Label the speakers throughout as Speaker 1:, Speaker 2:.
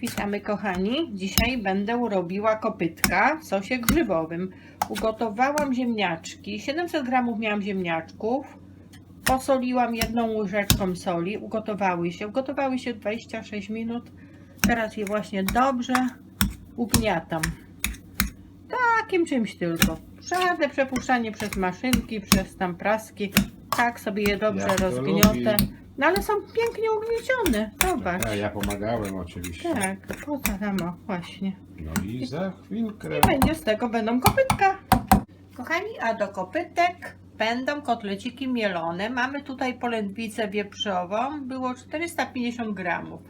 Speaker 1: Witamy kochani. Dzisiaj będę robiła kopytka w sosie grzybowym. Ugotowałam ziemniaczki. 700 gramów miałam ziemniaczków. Posoliłam jedną łyżeczką soli. Ugotowały się. Ugotowały się 26 minut. Teraz je właśnie dobrze ugniatam. Takim czymś tylko. Żadne przepuszczanie przez maszynki, przez tam praski. Tak sobie je dobrze
Speaker 2: to
Speaker 1: rozgniotę.
Speaker 2: lubi.
Speaker 1: No ale są pięknie ugniecione. Zobacz.
Speaker 2: A ja pomagałem oczywiście.
Speaker 1: Tak, po co tam o, właśnie.
Speaker 2: No i za chwilkę.
Speaker 1: I będzie z tego będą kopytka. Kochani, a do kopytek będą kotleciki mielone. Mamy tutaj polędwicę wieprzową. Było 450 gramów,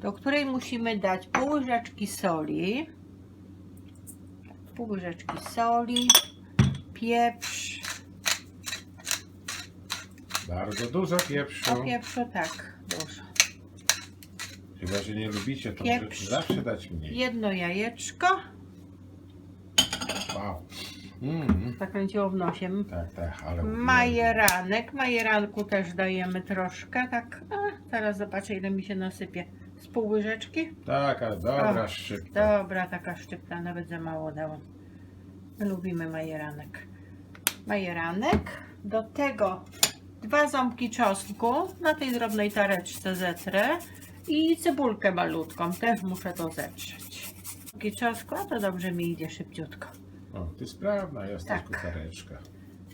Speaker 1: do której musimy dać pół łyżeczki soli. Pół łyżeczki soli, pieprz,
Speaker 2: Bardzo dużo pieprzu.
Speaker 1: a pieprzu tak, dużo.
Speaker 2: Chyba, że nie lubicie, to
Speaker 1: Pieprz.
Speaker 2: zawsze dać mniej.
Speaker 1: Jedno jajeczko,
Speaker 2: Wow. Mm,
Speaker 1: zakręciło w nosie.
Speaker 2: tak, tak, ale...
Speaker 1: Majeranek. Majeranku też dajemy troszkę, tak. A, zaraz zobaczę, ile mi się nasypie. Z pół łyżeczki?
Speaker 2: Tak, ale dobra,
Speaker 1: O,
Speaker 2: szybko.
Speaker 1: Dobra, taka szczypta, nawet za mało dałam. My lubimy majeranek. Majeranek. Do tego dwa ząbki czosnku na tej drobnej tareczce zetrę i cebulkę malutką. Też muszę to zetrzeć. Ząbki czosnku, a to dobrze mi idzie szybciutko.
Speaker 2: O, ty sprawna jesteś,
Speaker 1: Tak.
Speaker 2: kuchareczka.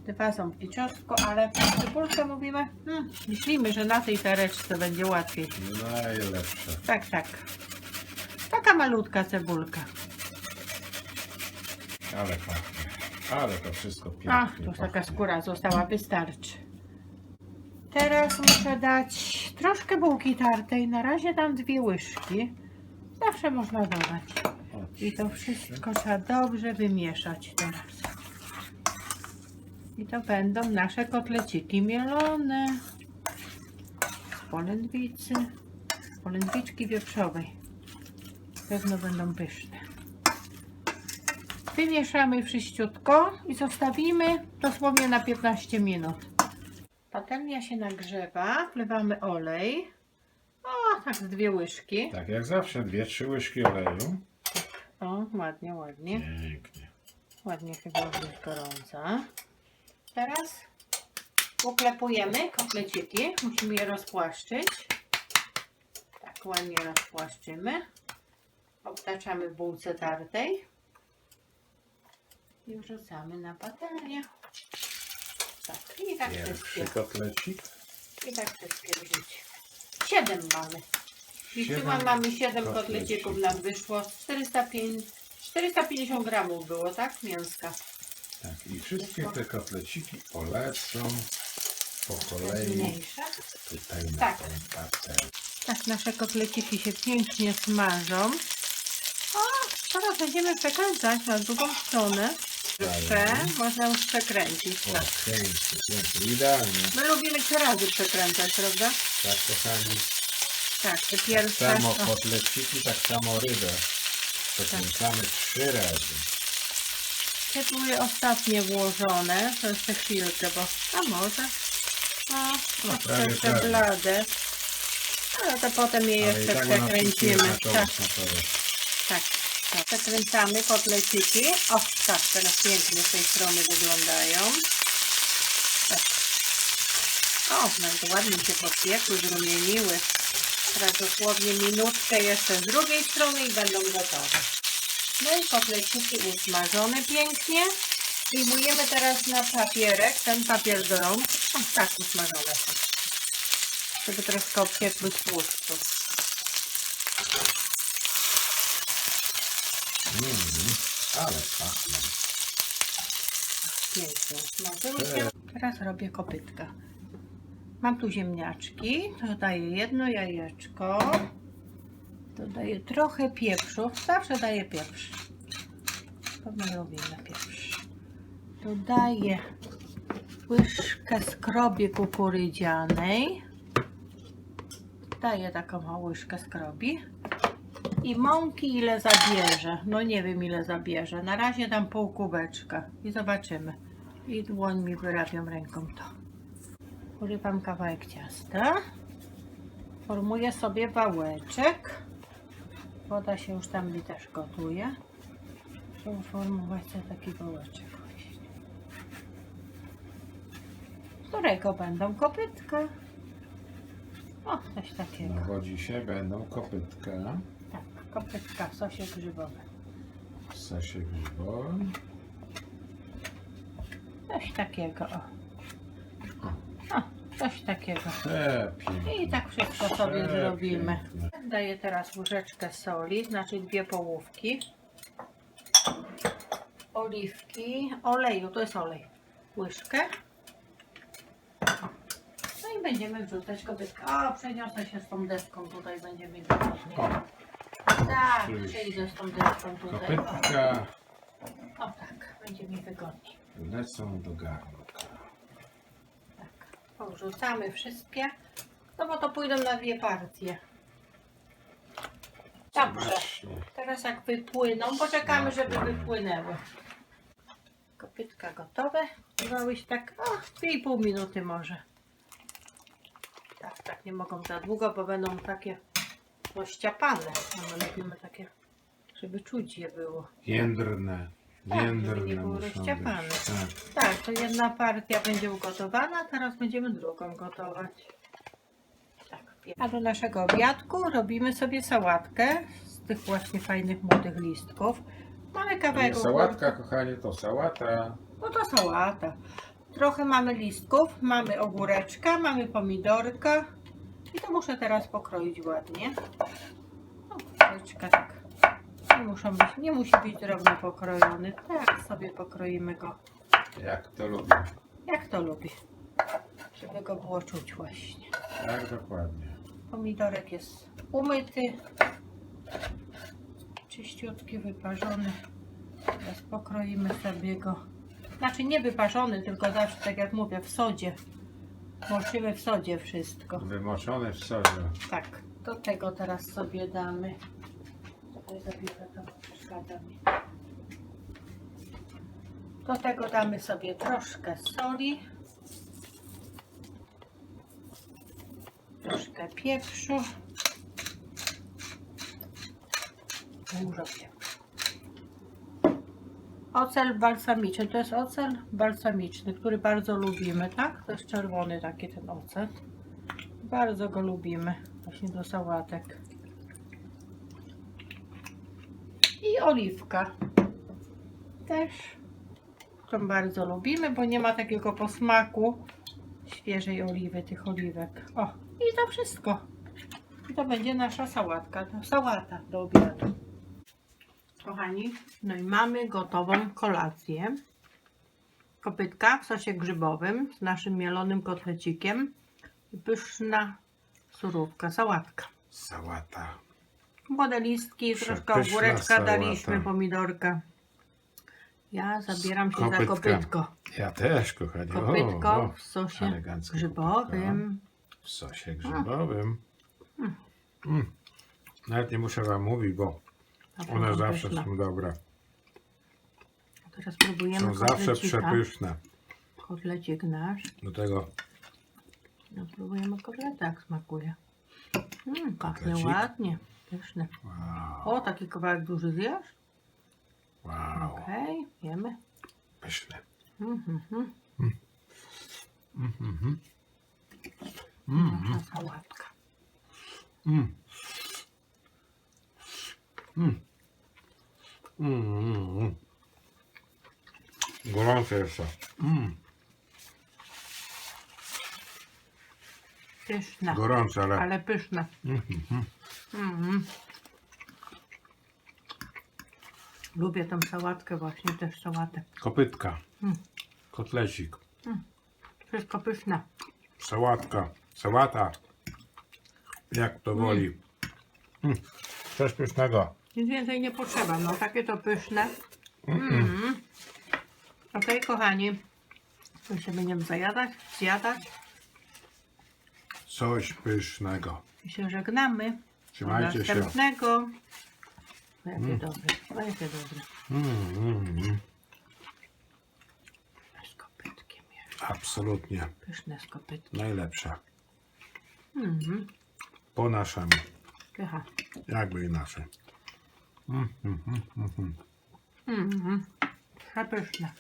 Speaker 1: Dwa ząbki czosnku, ale cebulkę mówimy, hmm, myślimy, że na tej tareczce będzie łatwiej.
Speaker 2: Najlepsze.
Speaker 1: Tak, tak. Taka malutka cebulka.
Speaker 2: Ale pachnie. Ale to wszystko pięknie
Speaker 1: Ach, już taka
Speaker 2: pachnie.
Speaker 1: skóra została, wystarczy. Teraz muszę dać troszkę bułki tartej. Na razie dam dwie łyżki. Zawsze można dodać. I to wszystko trzeba dobrze wymieszać teraz. I to będą nasze kotleciki mielone. Z polędwicy. Polędwiczki wieprzowej. Pewno będą pyszne. Wymieszamy wszyściutko i zostawimy dosłownie na 15 minut. Patelnia się nagrzewa, wlewamy olej. O, tak z dwie łyżki.
Speaker 2: Tak jak zawsze, dwie, trzy łyżki oleju.
Speaker 1: O, ładnie, ładnie.
Speaker 2: Pięknie.
Speaker 1: Ładnie chyba jest gorąca. Teraz uklepujemy kotleciki. Musimy je rozpłaszczyć. Tak ładnie rozpłaszczymy. Obtaczamy w bułce tartej. I wrzucamy na patelnię. I tak
Speaker 2: Pierwszy
Speaker 1: wszystkie.
Speaker 2: kotlecik.
Speaker 1: I tak wszystkie wrzucimy. Siedem mamy. Liczyłam,
Speaker 2: Siedem
Speaker 1: mamy siedem
Speaker 2: kotlecików.
Speaker 1: kotlecików nam wyszło. 405, 450 gramów było, tak? Mięska.
Speaker 2: Tak, i wszystkie te kotleciki polecą po kolei
Speaker 1: Mniejsze.
Speaker 2: tutaj na
Speaker 1: Tak.
Speaker 2: tą patelnię.
Speaker 1: Tak, nasze kotleciki się pięknie smażą. O, teraz będziemy przekręcać na drugą stronę. Jeszcze można już przekręcić.
Speaker 2: O,
Speaker 1: Tak.
Speaker 2: pięknie, pięknie, idealnie.
Speaker 1: My lubimy trzy razy przekręcać, prawda?
Speaker 2: Tak, kochani.
Speaker 1: Tak, te
Speaker 2: Tak
Speaker 1: pierwsze.
Speaker 2: samo
Speaker 1: O,
Speaker 2: kotleciki, tak samo rybę. Przekręcamy trzy razy.
Speaker 1: te były ostatnie włożone. To jeszcze chwilkę, bo a może. O,
Speaker 2: No,
Speaker 1: troszkę
Speaker 2: prawie,
Speaker 1: jeszcze
Speaker 2: prawie.
Speaker 1: blade. Ale to potem je
Speaker 2: Ale i
Speaker 1: jeszcze
Speaker 2: tak ona
Speaker 1: przekręcimy.
Speaker 2: na
Speaker 1: Tak,
Speaker 2: na
Speaker 1: tak. Tak. Przekręcamy kotleciki. O, tak, teraz pięknie z tej strony wyglądają. Tak. O, nawet ładnie się podpiekły, zrumieniły. Teraz dosłownie minutkę jeszcze z drugiej strony i będą gotowe. No i kotleciki usmażone pięknie. Wyjmujemy teraz na papierek, ten papier do rąk. O, tak, usmażone są. Żeby troszkę obciekły tłuszczu.
Speaker 2: Mm, ale.
Speaker 1: Pięknie się. Teraz robię kopytka. Mam tu ziemniaczki. Dodaję jedno jajeczko. Dodaję trochę pieprzu. Zawsze daję pieprz. Pewno lubimy pieprz. Dodaję łyżkę skrobi kukurydzianej. Daję taką łyżkę skrobi. I mąki ile zabierze? No nie wiem ile zabierze. Na razie dam pół kubeczka i zobaczymy. I dłońmi wyrabiam ręką to. Urywam kawałek ciasta. Formuję sobie wałeczek. Woda się już tam mi też gotuje. Muszę sobie taki wołeczek właśnie. Którego będą kopytka. O, coś takiego.
Speaker 2: Nawodzi się, będą kopytka
Speaker 1: kopytka w sosie grzybowym.
Speaker 2: w sosie grzybowym.
Speaker 1: Coś takiego, o. O, coś takiego. I tak wszystko sobie
Speaker 2: Przepiękne.
Speaker 1: zrobimy. Daję teraz łyżeczkę soli, znaczy dwie połówki. Oliwki, oleju, to jest olej. Łyżkę. No i będziemy wrzucać kopytkę. O, przeniosę się z tą deską, tutaj będzie mi wygodniej. Tak,
Speaker 2: Czyli
Speaker 1: przejdę z tą deską tutaj. O,
Speaker 2: Kopytka
Speaker 1: o tak, będzie mi wygodniej.
Speaker 2: lecą do garnka.
Speaker 1: Tak, powrzucamy wszystkie, no bo to pójdą na dwie partie. Dobrze. Teraz jak wypłyną, poczekamy, żeby wypłynęły. Kopytka gotowe. Trwałyś tak o, 2,5 minuty może. Tak, tak, nie mogą za długo, bo będą takie rozciapane. A my lubimy takie, żeby czuć je było.
Speaker 2: Jędrne.
Speaker 1: Tak, żeby nie
Speaker 2: Jędrne
Speaker 1: było
Speaker 2: muszą być.
Speaker 1: rozciapane.
Speaker 2: Tak.
Speaker 1: Tak, to jedna partia będzie ugotowana, teraz będziemy drugą gotować. Tak. A do naszego obiadku robimy sobie sałatkę z tych właśnie fajnych młodych listków. Mamy
Speaker 2: To nie
Speaker 1: kawałek
Speaker 2: sałatka, kochanie, to sałata.
Speaker 1: No to sałata. Trochę mamy listków, mamy ogóreczka, mamy pomidorka. I to muszę teraz pokroić ładnie. No, tak. Nie, muszą być, nie musi być drobno pokrojony. Tak sobie pokroimy go.
Speaker 2: Jak to lubię.
Speaker 1: Jak to lubi. Żeby go było czuć właśnie.
Speaker 2: Tak, dokładnie.
Speaker 1: Pomidorek jest umyty. Czyściutki, wyparzony. Teraz pokroimy sobie go. Znaczy nie wyparzony, tylko zawsze tak jak mówię, w sodzie. Moczymy w sodzie wszystko.
Speaker 2: Wymoczone w sodzie.
Speaker 1: Tak, do tego teraz sobie damy. Tutaj zabiorę to, bo przeszkadza mi. Do tego damy sobie troszkę soli. Troszkę pieprzu. Dużo pieprzu. Ocel balsamiczny. To jest ocel balsamiczny, który bardzo lubimy, tak? To jest czerwony taki ten ocet. Bardzo go lubimy. Właśnie do sałatek. I oliwka. Też. Którą bardzo lubimy, bo nie ma takiego posmaku świeżej oliwy, tych oliwek. O, i to wszystko. I to będzie nasza sałatka, sałata do obiadu. Kochani, no i mamy gotową kolację. Kopytka w sosie grzybowym z naszym mielonym kotlecikiem i pyszna surówka, sałatka.
Speaker 2: Sałata.
Speaker 1: Młode listki, troszkę
Speaker 2: Przepyszna
Speaker 1: ogóreczka
Speaker 2: sałata.
Speaker 1: daliśmy, pomidorka. Ja zabieram się za
Speaker 2: Kopytka.
Speaker 1: kopytko.
Speaker 2: Ja też, kochanie.
Speaker 1: Kopytko
Speaker 2: O,
Speaker 1: w sosie grzybowym.
Speaker 2: W sosie grzybowym. Mm. Nawet nie muszę wam mówić, bo one zawsze są dobre.
Speaker 1: Teraz próbujemy
Speaker 2: Są zawsze
Speaker 1: kotlecika.
Speaker 2: przepyszne.
Speaker 1: Kotlecik nasz.
Speaker 2: Do tego
Speaker 1: No próbujemy kotleta, jak smakuje. Mm, pachnie
Speaker 2: Kotlecik.
Speaker 1: ładnie. Pyszne.
Speaker 2: wow,
Speaker 1: O, taki kawałek duży zjesz?
Speaker 2: wow,
Speaker 1: Okej, jemy.
Speaker 2: pyszne.
Speaker 1: Mhm, mhm.
Speaker 2: Mhm. Mm,
Speaker 1: Nasza sałatka.
Speaker 2: mm. Mm. Mm, mm, mm. Gorące jeszcze. Mm.
Speaker 1: Pyszna.
Speaker 2: Gorące, ale...
Speaker 1: Ale pyszna.
Speaker 2: Mhm.
Speaker 1: Mhm. Lubię tą sałatkę właśnie, też sałatę.
Speaker 2: Kopytka.
Speaker 1: Mm.
Speaker 2: Kotlecik.
Speaker 1: Wszystko pyszne.
Speaker 2: Sałatka. Sałata. Jak to woli. Mm. Coś pysznego.
Speaker 1: Nic więcej nie potrzeba, no takie to pyszne. Mm. Okej, kochani. To się będziemy zajadać, zjadać
Speaker 2: Coś pysznego.
Speaker 1: i się żegnamy.
Speaker 2: Trzymajcie
Speaker 1: Do
Speaker 2: się.
Speaker 1: następnego. O, jakie
Speaker 2: Mm.
Speaker 1: dobre, o, jakie dobre.
Speaker 2: Mm, mm, mm.
Speaker 1: Z kopytkiem jest.
Speaker 2: Absolutnie.
Speaker 1: Pyszne z kopytkiem.
Speaker 2: Najlepsze.
Speaker 1: Mhm.
Speaker 2: Po naszemu.
Speaker 1: Pycha.
Speaker 2: Jakby inaczej. Mm, mm, mm, mm, mm.
Speaker 1: Mhm. Przepyszne.